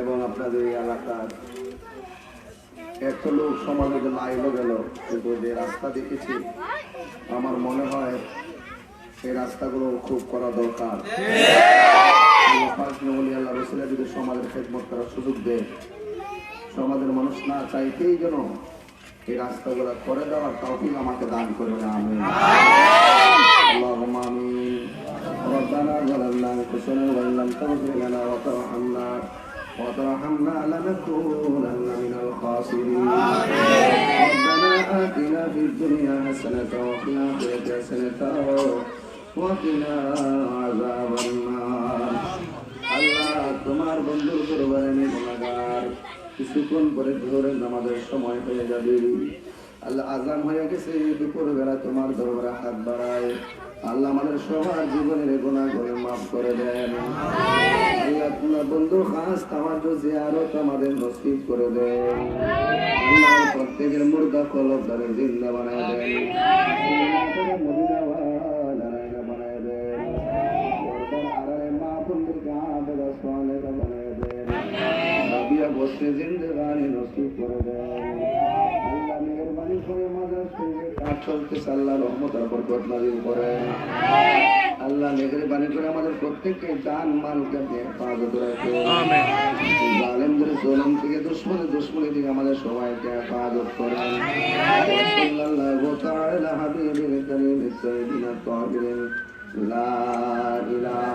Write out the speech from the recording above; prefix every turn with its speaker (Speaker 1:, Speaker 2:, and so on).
Speaker 1: এবং আপনাদের এই এলাকার এত লোক সমাজে জন্য আইলো গেল কিন্তু যে রাস্তা দেখেছি আমার মনে হয় এই রাস্তাগুলো খুব করা দরকার আল্লাহ পাক নবী আল্লাহ রসুলের যদি সমাজের খেদমত করার সুযোগ দেয় সমাজের মানুষ না চাইতেই যেন এই রাস্তাগুলো করে দেওয়ার তৌফিক আমাকে দান করবে আমিন اللهم آمين ربنا ظلمنا أنفسنا وإن لم تغفر لنا وترحمنا وترحمنا لنكونن من الخاسرين ربنا آتنا في الدنيا حسنة وفي الآخرة حسنة وقنا عذاب النار আল্লাহ তোমার বন্ধুর দরবারে আমি গুণাগার কিছুক্ষণ পরে ধরে নামাজের সময় হয়ে যাবে আল্লাহ আজাম হয়ে গেছে দুপুর বেলা তোমার দরবারে হাত বাড়ায় আল্লাহ আমাদের সবার জীবনের গুণা করে মাফ করে দেন আল্লাহ তোমার বন্ধু খাস আমার জিয়ারত আমাদের নসিব করে দেন আল্লাহ প্রত্যেকের মুর্দা কলব ধরে জিন্দা বানায় দেন মদিনা নারায়ণ বানায় দেন আড়ালে মা বন্ধুকে আবেদা সোয়ালে বানায় দেন রবিয়া বসে জিন্দগানি নসিব করে দেন আল্লাহ মেহরবানি করে মাজার সঙ্গে কাজ চলতেছে, আল্লাহ রহমত আর বরকত নাজিল করেন করে আমাদের প্রত্যেককে জান মালকে হেফাজত রাখে। জালেমদের জোলম থেকে দুশ্মনে দুশ্মনী থেকে আমাদের সবাইকে হেফাজত করেন। সাল্লাল্লাহু তাআলা হাবিবিল কারীম সাইয়্যিদিনা তাহিরিন লা ইলাহা